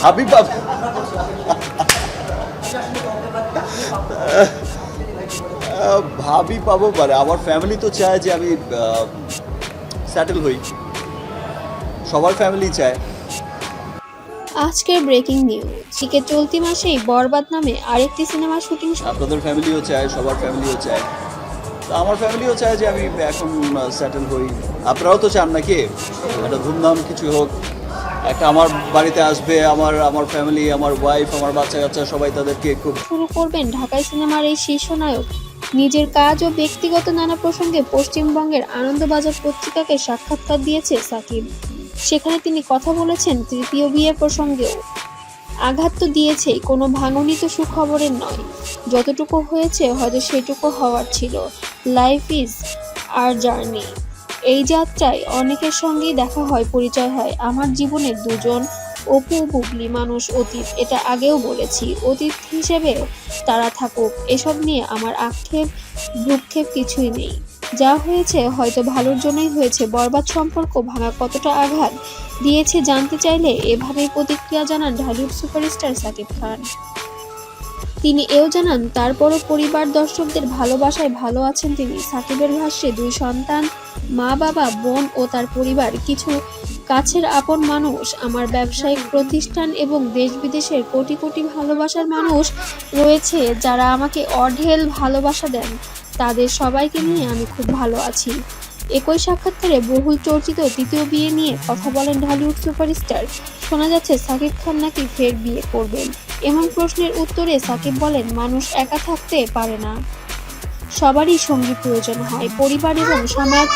ভাবি পাবো ভাবি পাবো পারে। আমার ফ্যামিলি তো চায় যে আমি স্যাটেল হই। সবার ফ্যামিলি চায়। আজকের ব্রেকিং নিউজ চিকে চলতি মাসেই বরবাদ নামে আরেকটি সিনেমা শুটিং আপনাদের ফ্যামিলিও চায় সবার ফ্যামিলিও চায়। তো আমার ফ্যামিলিও চায় যে আমি এখন স্যাটেল হই। আপনারাও তো চান নাকি? একটা ধুমধাম কিছু হোক। একটা আমার বাড়িতে আসবে, আমার আমার ফ্যামিলি আমার ওয়াইফ আমার বাচ্চা কাচ্চা সবাই তাদেরকে খুব শুরু করবেন ঢাকাই সিনেমার এই শীর্ষ নায়ক। নিজের কাজ ও ব্যক্তিগত নানা প্রসঙ্গে পশ্চিমবঙ্গের আনন্দবাজার পত্রিকাকে সাক্ষাৎকার দিয়েছে সাকিব। সেখানে তিনি কথা বলেছেন তৃতীয় বিয়ের প্রসঙ্গেও। আঘাত তো দিয়েছেই, কোনো ভাঙনই তো সুখবরের নয়। যতটুকু হয়েছে হয়তো সেটুকু হওয়ার ছিল। লাইফ ইজ আর জার্নি এই যাত্রায় অনেকের সঙ্গেই দেখা হয়, পরিচয় হয়। আমার জীবনের দুজন অপু বুবলি মানুষ অতীত, এটা আগেও বলেছি। অতীত হিসেবে তারা থাকুক, এসব নিয়ে আমার আক্ষেপ, ভ্রুক্ষেপ কিছুই নেই। যা হয়েছে হয়তো ভালোর জন্যই হয়েছে, বরবাদ সম্পর্ক ভাঙা কতটা আঘাত দিয়েছে জানতে চাইলে এভাবেই প্রতিক্রিয়া জানান ঢালিউড সুপারস্টার সাকিব খান। তিনি এও জানান, তারপরও পরিবার দর্শকদের ভালোবাসায় ভালো আছেন তিনি। সাকিবের ভাষ্যে, দুই সন্তান, মা, বাবা, বোন ও তার পরিবার, কিছু কাছের আপন মানুষ, আমার ব্যবসায়িক প্রতিষ্ঠান এবং দেশ বিদেশের কোটি কোটি ভালোবাসার মানুষ রয়েছে যারা আমাকে অঢেল ভালোবাসা দেন। তাদের সবাইকে নিয়ে আমি খুব ভালো আছি। একই সাক্ষাৎকারে বহুল চর্চিত তৃতীয় বিয়ে নিয়ে কথা বলেন ঢালিউড সুপারস্টার। শোনা যাচ্ছে, সাকিব খান নাকি ফের বিয়ে করবেন। এমন প্রশ্নের উত্তরে সাকিব বলেন, মানুষ একা থাকতে পারে না। সবারই সঙ্গী প্রয়োজন হয়। পরিবার এবং সমাজ